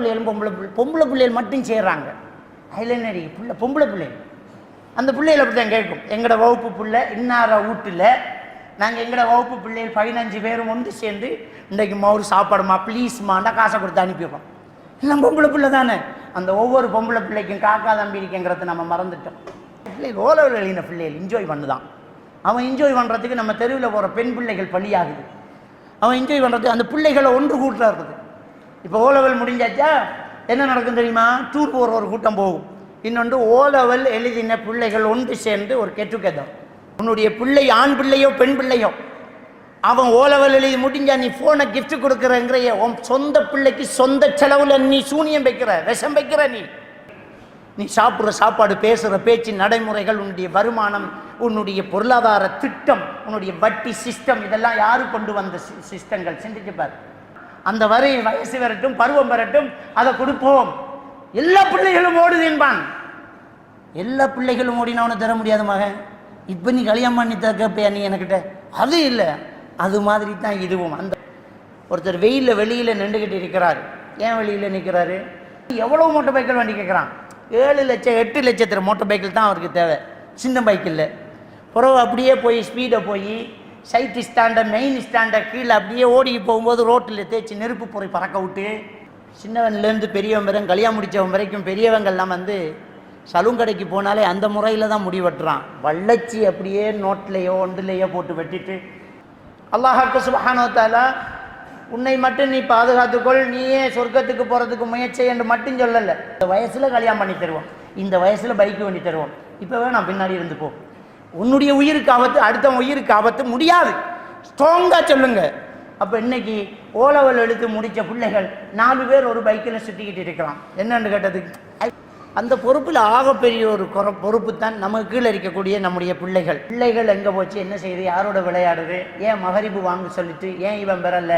பிள்ளைகளும் பொம்பளை பிள்ளை பொம்பளை பிள்ளைகள் மட்டும் செய்கிறாங்க அதில் என்ன பிள்ளை பொம்பளை பிள்ளைகள் அந்த பிள்ளைகளை அப்படி தான் கேட்கும் எங்களோட வகுப்பு பிள்ளை இன்னார வீட்டில்? நாங்கள் எங்களோட வகுப்பு பிள்ளைகள் பதினஞ்சு பேரும் ஒன்று சேர்ந்து இன்றைக்கு மோர் சாப்பாடுமா ப்ளீஸ்மாண்டா காசை கொடுத்து அனுப்பி வைப்போம் எல்லாம் பொம்பளை பிள்ளை தானே? அந்த ஒவ்வொரு பொம்பளை பிள்ளைக்கும் காக்கா தம்பி இருக்கேங்கிறத நம்ம மறந்துட்டோம். பிள்ளைகள் ஓலவில் எழுதின பிள்ளைகள் என்ஜாய் பண்ணுதான். அவன் என்ஜாய் பண்ணுறதுக்கு நம்ம தெருவில் போகிற பெண் பிள்ளைகள் பலியாகுது. அவன் என்ஜாய் பண்ணுறதுக்கு அந்த பிள்ளைகளை ஒன்று கூட்டுறா இருக்குது. இப்போ ஓலவல் முடிஞ்சாச்சா? என்ன நடக்கும் தெரியுமா? டூர் போகிற ஒரு கூட்டம் போகும். இன்னொன்று ஓலவல் எழுதின பிள்ளைகள் ஒன்று சேர்ந்து ஒரு கெட்டுக்கதம் உன்னுடைய பிள்ளை ஆண் பிள்ளையோ பெண் பிள்ளையோ அவன் ஓலவல் எழுதி முடிஞ்சா நீ ஃபோனை கிஃப்ட் கொடுக்குறங்கிற உன் சொந்த பிள்ளைக்கு சொந்த செலவில் நீ சூனியம் வைக்கிற விஷம் வைக்கிற நீ. நீ சாப்பிட்ற சாப்பாடு பேசுகிற பேச்சு நடைமுறைகள் உன்னுடைய வருமானம் உன்னுடைய பொருளாதார திட்டம் உன்னுடைய வட்டி சிஸ்டம் இதெல்லாம் யாரு கொண்டு வந்த சி- சிஸ்டங்கள் சிந்திச்சு பாரு. அந்த வரி வயசு வரட்டும் பருவம் வரட்டும் அதை கொடுப்போம். எல்லா பிள்ளைகளும் ஓடுது என்பான். எல்லா பிள்ளைகளும் ஓடினா அவனை தர முடியாத மகன். இப்போ நீ கல்யாணம் பண்ணி தக்கப்பையா கேட்பியா நீ என்கிட்ட அது இல்லை. அது மாதிரி தான் இதுவும். அந்த ஒருத்தர் வெயிலில் வெளியில் நின்றுக்கிட்டு இருக்கிறார். ஏன் வெளியில் நிற்கிறாரு? எவ்வளோ மோட்டர் பைக்கிள் வண்டி கேட்குறான்? ஏழு லட்சம் எட்டு லட்சத்தில் மோட்டர் பைக்கிள் தான் அவருக்கு தேவை. சின்ன பைக்கில் பிறகு அப்படியே போய் ஸ்பீடை போய் சைட் ஸ்டாண்டை மெயின் ஸ்டாண்டை கீழே அப்படியே ஓடி போகும்போது ரோட்டில் தேய்ச்சி நெருப்பு பொறி பறக்க விட்டு சின்னவன்லேருந்து பெரியவன் வரைக்கும் கல்யாணம் முடித்தவன் வரைக்கும் பெரியவங்கள்லாம் வந்து சலூன் கடைக்கு போனாலே அந்த முறையில் தான் முடி வெட்டுறான். வள்ளச்சி அப்படியே நோட்லேயோ ஒன்றுலேயோ போட்டு வெட்டிட்டு அல்லாஹாக்கு சுபஹானோ உன்னை மட்டும் நீ பாதுகாத்துக்கொள் நீயே சொர்க்கத்துக்கு போகிறதுக்கு முயற்சி என்று மட்டும் சொல்லலை. இந்த வயசில் கல்யாணம் பண்ணி தருவோம். இந்த வயசில் பைக்கு பண்ணி தருவோம். இப்போ நான் பின்னாடி இருந்து போ. உன்னுடைய உயிருக்கு ஆபத்து அடுத்தவன் உயிருக்கு ஆபத்து முடியாது. ஸ்ட்ராங்காக சொல்லுங்க. அப்போ இன்னைக்கு ஓலவல் எழுத்து முடித்த பிள்ளைகள் நாலு பேர் ஒரு பைக்கில் சுற்றிக்கிட்டு இருக்கிறான் என்னன்னு கேட்டதுக்கு அந்த பொறுப்பில் ஆகப்பெரிய ஒரு குற பொறுப்பு தான் நமக்கு கீழே இருக்கக்கூடிய நம்முடைய பிள்ளைகள். பிள்ளைகள் எங்கே போச்சு என்ன செய்யுது யாரோட விளையாடுது ஏன் மகரிபு வாங்க சொல்லிட்டு ஏன் இவன் பெறல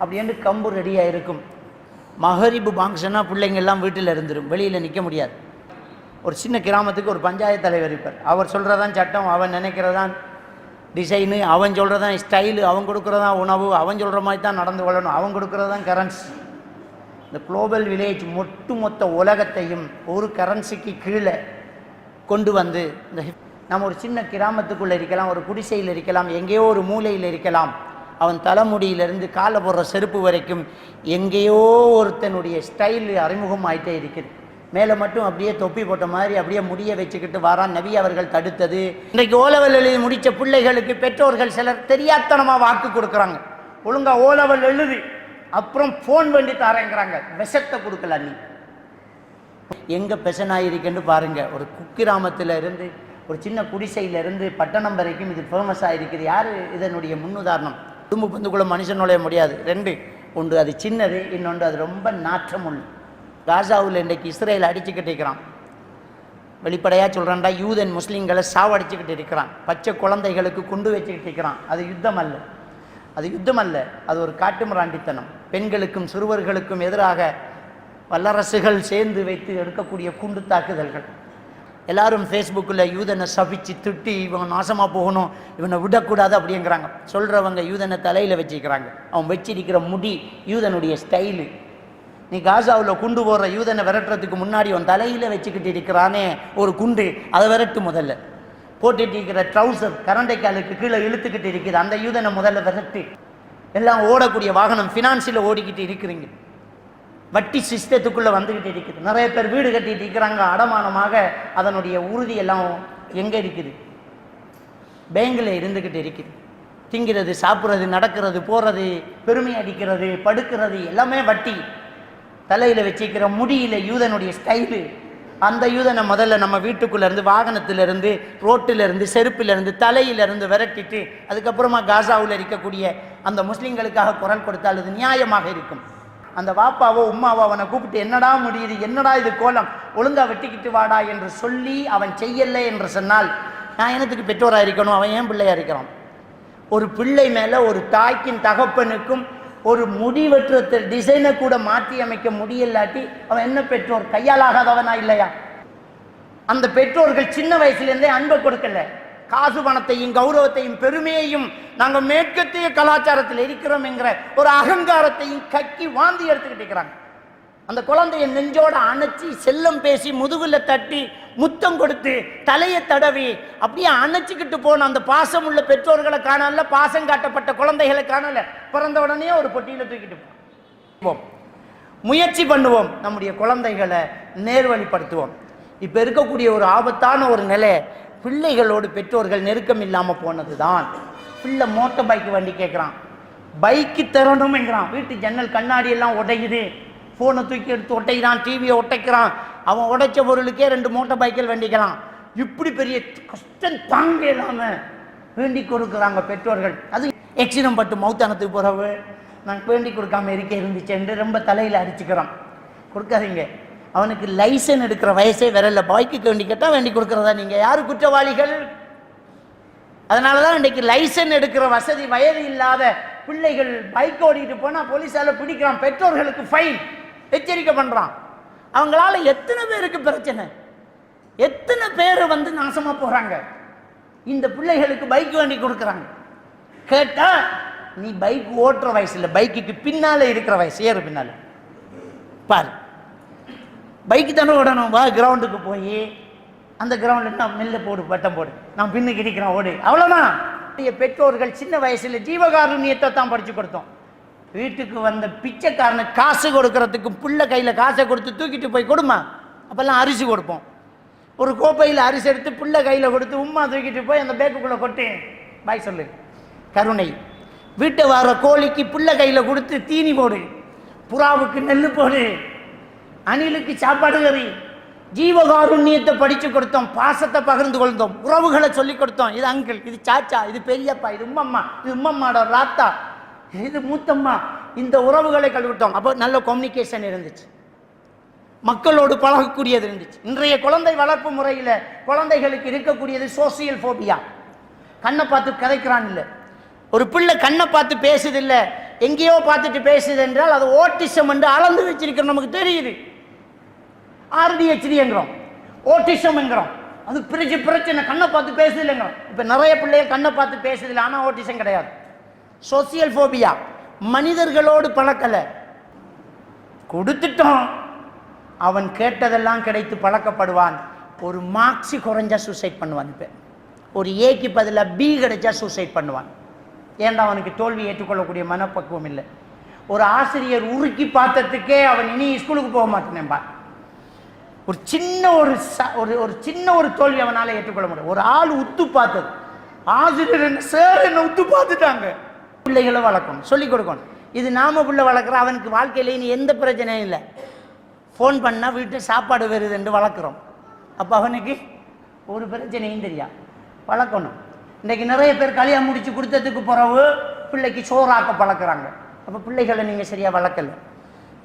அப்படின்னு கம்பு ரெடியாக இருக்கும். மகரிபு வாங்க சொன்னால் பிள்ளைங்க எல்லாம் வீட்டில் இருந்துடும் வெளியில் நிற்க முடியாது. ஒரு சின்ன கிராமத்துக்கு ஒரு பஞ்சாயத்து தலைவர் இருப்பார். அவர் சொல்கிறதான் சட்டம் அவன் நினைக்கிறதான் டிசைனு அவன் சொல்கிறதான் ஸ்டைலு அவன் கொடுக்குறதான் உணவு அவன் சொல்கிற மாதிரி தான் நடந்து கொள்ளணும். அவன் கொடுக்குறதான் கரன்சி இந்த குளோபல் வில்லேஜ் ஒட்டுமொத்த உலகத்தையும் ஒரு கரன்சிக்கு கீழே கொண்டு வந்து இந்த நம்ம ஒரு சின்ன கிராமத்துக்குள்ளே இருக்கலாம் ஒரு குடிசையில் இருக்கலாம் எங்கேயோ ஒரு மூலையில் இருக்கலாம். அவன் தலைமுடியிலிருந்து காலை போடுற செருப்பு வரைக்கும் எங்கேயோ ஒருத்தனுடைய ஸ்டைல் அறிமுகமாகிட்டே இருக்குது. மேலே மட்டும் அப்படியே தொப்பி போட்ட மாதிரி அப்படியே முடிய வச்சுக்கிட்டு வாரான் நபி அவர்கள் தடுத்தது. இன்றைக்கு ஓலவல் எழுதி முடித்த பிள்ளைகளுக்கு பெற்றோர்கள் சிலர் தெரியாத்தனமாக வாக்கு கொடுக்குறாங்க. ஒழுங்கா ஓலவல் எழுதி அப்புறம் ஃபோன் பண்ணி தரேங்கிறாங்க. விஷத்தை கொடுக்கல நீ. எங்கே பெசனாயிருக்குன்னு பாருங்கள் ஒரு குக்கிராமத்தில் இருந்து ஒரு சின்ன குடிசையிலிருந்து பட்டணம் வரைக்கும் இது ஃபேமஸ் ஆகிருக்குது யாரு இதனுடைய முன்னுதாரணம்? குடும்ப பந்துக்குள்ள மனுஷன் நுழைய முடியாது. ரெண்டு ஒன்று அது சின்னது இன்னொன்று அது ரொம்ப நாற்றம் உள்ள காசாவில் இன்றைக்கு இஸ்ரேல் அடிச்சுக்கிட்டு இருக்கிறான். வெளிப்படையாக சொல்கிறான்டா யூதன் முஸ்லீம்களை சாவடிச்சுக்கிட்டு இருக்கிறான். பச்சை குழந்தைகளுக்கு குண்டு வச்சுக்கிட்டு இருக்கிறான். அது யுத்தம் அல்ல. அது யுத்தம் அல்ல. அது ஒரு காட்டுமிராண்டித்தனம் பெண்களுக்கும் சிறுவர்களுக்கும் எதிராக வல்லரசுகள் சேர்ந்து வைத்து எடுக்கக்கூடிய குண்டு தாக்குதல்கள். எல்லாரும் ஃபேஸ்புக்கில் யூதனை சபிச்சு திட்டி இவன் நாசமாக போகணும். இவனை விடக்கூடாது அப்படிங்கிறாங்க. சொல்கிறவங்க யூதனை தலையில் வச்சுக்கிறாங்க. அவன் வச்சிருக்கிற முடி யூதனுடைய ஸ்டைலு நீ காசாவில் குண்டு போடுற யூதனை விரட்டுறதுக்கு முன்னாடி உன் தலையில் வச்சுக்கிட்டு இருக்கிறானே ஒரு குண்டு. அதை விரட்டு முதல்ல. போட்டுட்டு இருக்கிற ட்ரௌசர் கரண்டைக்காலுக்கு கீழே இழுத்துக்கிட்டு இருக்குது. அந்த யூதனை முதல்ல விரட்டு. எல்லாம் ஓடக்கூடிய வாகனம் ஃபினான்ஸில் ஓடிக்கிட்டு இருக்கிறீங்க. வட்டி சிஸ்டத்துக்குள்ளே வந்துக்கிட்டு இருக்குது. நிறைய பேர் வீடு கட்டிட்டு இருக்கிறாங்க. அடமானமாக அதனுடைய உறுதி எல்லாம் எங்கே இருக்குது? பேங்கில் இருந்துக்கிட்டு இருக்குது. திங்கிறது சாப்பிட்றது நடக்கிறது போகிறது பெருமை அடிக்கிறது படுக்கிறது எல்லாமே வட்டி. தலையில் வச்சிக்கிற முடியில யூதனுடைய ஸ்டைலு அந்த யூதனை முதல்ல நம்ம வீட்டுக்குள்ளேருந்து வாகனத்திலேருந்து ரோட்டிலேருந்து இருந்து தலையிலேருந்து விரட்டிட்டு அதுக்கப்புறமா காசாவில் இருக்கக்கூடிய அந்த முஸ்லீம்களுக்காக குரல் கொடுத்தால் அது நியாயமாக இருக்கும். அந்த வாப்பாவோ உம்மாவோ அவனை கூப்பிட்டு என்னடா முடியுது? என்னடா இது கோலம்? ஒழுங்கா வெட்டிக்கிட்டு வாடா என்று சொல்லி அவன் செய்யலை என்று சொன்னால் நான் எனத்துக்கு பெற்றோராக இருக்கணும்? அவன் ஏன் பிள்ளையாக இருக்கிறான்? ஒரு பிள்ளை மேலே ஒரு தாய்க்கின் தகப்பனுக்கும் ஒரு முடி டிசைனை கூட மாற்றி அமைக்க முடியலாட்டி அவன் என்ன பெற்றோர்? கையாலாகாதவனா இல்லையா? அந்த பெற்றோர்கள் சின்ன வயசுலேருந்தே அன்பை கொடுக்கல. காசு பணத்தையும் கௌரவத்தையும் பெருமையையும் நாங்கள் மேற்கத்திய கலாச்சாரத்தில் இருக்கிறோம் என்கிற ஒரு அகங்காரத்தையும் கக்கி வாந்தி எடுத்துக்கிட்டு இருக்கிறாங்க. அந்த குழந்தைய நெஞ்சோட அணைச்சி செல்லம் பேசி முதுகுல தட்டி முத்தம் கொடுத்து தலையை தடவி அப்படியே அணைச்சிக்கிட்டு போன அந்த பாசம் உள்ள பெற்றோர்களை காணல பாசம் காட்டப்பட்ட குழந்தைகளை காணல பிறந்த உடனே ஒரு பொட்டியில தூக்கிட்டு போவோம். முயற்சி பண்ணுவோம். நம்முடைய குழந்தைகளை நேர்வழிப்படுத்துவோம். இப்போ இருக்கக்கூடிய ஒரு ஆபத்தான ஒரு நிலை பிள்ளைகளோடு பெற்றோர்கள் நெருக்கம் இல்லாமல் போனது தான் பிள்ளை மோட்டர் பைக் வண்டி கேட்குறான் பைக்கு தரணும்ங்கிறான் வீட்டு ஜன்னல் கண்ணாடி எல்லாம் உடையுது. ஃபோனை தூக்கி எடுத்து ஒட்டைக்கிறான் டிவியை ஒட்டைக்கிறான். அவன் உடைச்ச பொருளுக்கே ரெண்டு மோட்டர் பைக்கில் வேண்டிக்கலாம். இப்படி பெரிய கஷ்டம் தாங்க இல்லாமல் வேண்டி கொடுக்குறாங்க பெற்றோர்கள். அது எக்ஸிடம் பட்டு மௌத்தானத்துக்கு போகிறவு நான் வேண்டி கொடுக்காம இருக்க இருந்துச்சேன்னு ரொம்ப தலையில் அடிச்சுக்கிறோம் கொடுக்காதீங்க. அவனுக்கு லைசன் எடுக்கிற வயசே விரல. பாய்க்கு வேண்டி கேட்டால் வேண்டி கொடுக்குறதா நீங்கள் யார் குற்றவாளிகள்? அதனால தான் இன்றைக்கு லைசன் எடுக்கிற வசதி வயது இல்லாத பிள்ளைகள் பைக் ஓடிட்டு போனால் போலீஸால் பிடிக்கிறான். பெற்றோர்களுக்கு ஃபைன் எச்சரிக்கை பண்ணுறான் அவங்களால எத்தனை பேருக்கு பிரச்சனை? எத்தனை பேர் வந்து நாசமா போறாங்க? இந்த பிள்ளைகளுக்கு பைக் வண்டி கொடுக்குறாங்க. கேட்டா நீ பைக் ஓட்டுற வயசு இல்லை பைக்குக்கு பின்னால இருக்கிற வயசு ஏறு பின்னால. பாரு. பைக்கு தானே ஓடணும். வா கிரவுண்டுக்கு போய் அந்த கிரவுண்டில் நான் மெல்ல போடு பட்டம் போடு. நான் பின்னுக்கு இடிக்கிறேன் ஓடு. அவ்வளோதான் பெற்றோர்கள் சின்ன வயசுல ஜீவகாருண்யத்தை தான் படிச்சு கொடுத்தோம். வீட்டுக்கு வந்த பிச்சைக்காரனுக்கு காசு கொடுக்கறதுக்கு புள்ள கையில் காசை கொடுத்து தூக்கிட்டு போய் கொடுமா. அப்போல்லாம் அரிசி கொடுப்போம். ஒரு கோப்பையில் அரிசி எடுத்து பிள்ளை கையில் கொடுத்து உம்மா தூக்கிட்டு போய் அந்த பேக்குக்குள்ளே கொட்டு. பாய் சொல்லு. கருணை. வீட்டை வர கோழிக்கு பிள்ளை கையில் கொடுத்து தீனி போடு. புறாவுக்கு நெல் போடு. அணிலுக்கு சாப்பாடு கறி. ஜீவகாருண்யத்தை படித்து கொடுத்தோம். பாசத்தை பகிர்ந்து கொள்ந்தோம். உறவுகளை சொல்லி கொடுத்தோம். இது அங்கிள் இது சாச்சா இது பெரியப்பா இது உம்மம்மா இது உம்மம்மாட ராத்தா. இது மூத்தம்மா. இந்த உறவுகளை கழுவிட்டோம். அப்போ நல்ல கம்யூனிகேஷன் இருந்துச்சு. மக்களோடு பழகக்கூடியது இருந்துச்சு. இன்றைய குழந்தை வளர்ப்பு முறையில் குழந்தைகளுக்கு இருக்கக்கூடியது சோசியல் ஃபோபியா கண்ணை பார்த்து கதைக்கிறான் இல்லை. ஒரு பிள்ளை கண்ணை பார்த்து பேசுதில்லை எங்கேயோ பார்த்துட்டு பேசுது என்றால் அது ஓட்டிசம் என்று அளந்து வச்சிருக்கிற நமக்கு தெரியுது. ஆர்டிஹெச்டி என்கிறோம். ஓட்டிசம் என்கிறோம். அது பிரிச்சு பிரச்சனை கண்ணை பார்த்து பேசுதில்லைங்கிறோம் இப்போ நிறைய பிள்ளைய கண்ணை பார்த்து பேசுதில்லை ஆனால் ஓட்டிசம் கிடையாது. சோசியல் ஃபோபியா மனிதர்களோடு பழக்கலை. கொடுத்துட்டோம். அவன் கேட்டதெல்லாம் கிடைத்து பழக்கப்படுவான். ஒரு மார்க்ஸி குறைஞ்சா சூசைட் பண்ணுவான் இப்போ. ஒரு ஏக்கு பதிலாக பி கிடைச்சா சூசைட் பண்ணுவான். ஏன்டா அவனுக்கு தோல்வி ஏற்றுக்கொள்ளக்கூடிய மனப்பக்குவம் இல்லை. ஒரு ஆசிரியர் உருக்கி பார்த்ததுக்கே அவன் இனி ஸ்கூலுக்கு போக மாட்டேனேன்பா. ஒரு சின்ன ஒரு ச- ஒரு ஒரு சின்ன ஒரு தோல்வி அவனால் ஏற்றுக்கொள்ள முடியும் ஒரு ஆள் உத்து பார்த்தது. ஆசிரியர் என்ன சார் என்ன உத்து பார்த்துட்டாங்க? பிள்ளைகளை வளர்க்கணும் சொல்லிக் கொடுக்கணும். இது நாம பிள்ளை வளர்க்குற அவனுக்கு வாழ்க்கையில நீ எந்த பிரச்சனையும் இல்லை. ஃபோன் பண்ணால் வீட்டு சாப்பாடு வருதுன்னு வளர்க்குறோம். அப்போ அவனுக்கு ஒரு பிரச்சனையும் தெரியா வளர்க்கணும். இன்றைக்கி நிறைய பேர் கல்யாணம் முடித்து கொடுத்ததுக்கு பிறகு பிள்ளைக்கு சோறாக்க பழக்கிறாங்க. அப்போ பிள்ளைகளை நீங்கள் சரியாக வளர்க்கல.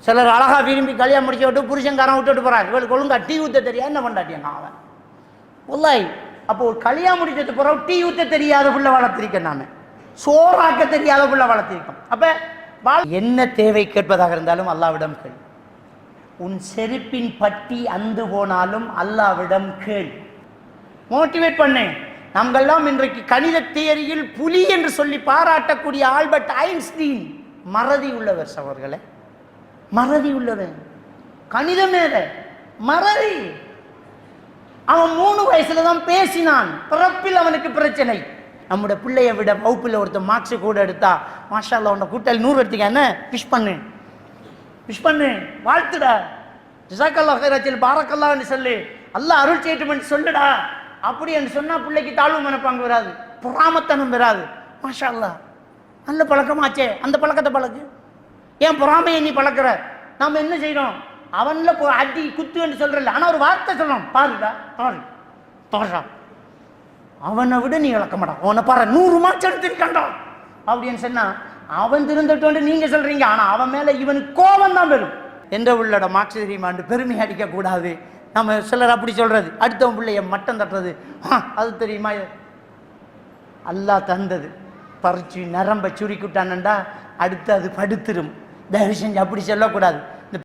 சிலர் அழகாக விரும்பி கல்யாணம் முடிச்சு விட்டு புருஷன்காரன் விட்டுட்டு போகிறாங்க இவளுக்கு ஒழுங்கா டீ ஊற்ற தெரியா என்ன பண்ணாட்டியா அவன்? உள்ளாய் அப்போ ஒரு கல்யாணம் முடிச்சது பிறகு டீ ஊற்ற தெரியாத பிள்ளை வளர்த்துருக்கேன் நான். சோறாக்க தெரியாத பிள்ளை வளர்த்திருக்கேன் அப்போ வாழ் என்ன தேவை கேட்பதாக இருந்தாலும் அல்லாவிடம் கேள். உன் செருப்பின் பட்டி அந்து போனாலும் அல்லாவிடம் கேள். மோட்டிவேட் பண்ணேன் நம்மெல்லாம் இன்றைக்கு கணித தேரியில் புலி என்று சொல்லி பாராட்டக்கூடிய ஆல்பர்ட் ஐன்ஸ்டீன் மறதி உள்ளவர் சவர்களே மறதி உள்ளவர். கணிதமே மறதி. அவன் மூணு வயசுல தான் பேசினான். பிறப்பில் அவனுக்கு பிரச்சனை. நம்முடைய பிள்ளைய விட வகுப்பில் ஒருத்தன் மார்க்ஸு கூட எடுத்தா மாஷா உன்னை கூட்டாளி நூறு எடுத்துக்க என்ன? விஷ் பண்ணு. விஷ் பண்ணு. வாழ்த்துடா. ஜிசாக்கல்லா ஹைராச்சில் பாரக்கல்லான்னு சொல்லு. அல்லாஹ் அருள் செய்யட்டும்னு சொல்லுடா. அப்படி என்று சொன்னால் பிள்ளைக்கு தாழ்வு மனப்பாங்க வராது. பொறாமத்தனம் வராது. மாஷா அல்லா நல்ல பழக்கமாச்சே. அந்த பழக்கத்தை பழக்கு ஏன் பொறாமையை நீ பழக்கிற? நாம் என்ன செய்கிறோம் அவனில் அடி குத்து என்று சொல்கிறல ஆனால் ஒரு வார்த்தை சொல்லணும் பாருடா பாரு. பாருடா அவனை விட நீ இழக்க மாட்டான் அவனை பாரு நூறு மார்க்ஸ் கண்டான் அப்படின்னு சொன்னா அவன் திருந்தட்டு நீங்க சொல்றீங்க. ஆனா அவன் மேல இவனுக்கு கோபம் தான் பெறும் எந்த உள்ளோட மார்க்ஸ் தெரியுமாண்டு பெருமை அடிக்க கூடாது நம்ம சிலர் அப்படி சொல்றது. அடுத்தவன் பிள்ளைய மட்டம் தட்டுறது. அது தெரியுமா? அல்லாஹ் தந்தது. பறிச்சு நரம்ப சுருக்கிவிட்டானண்டா அடுத்து அது படுத்துரும். தயவு செஞ்சு அப்படி சொல்லக்கூடாது.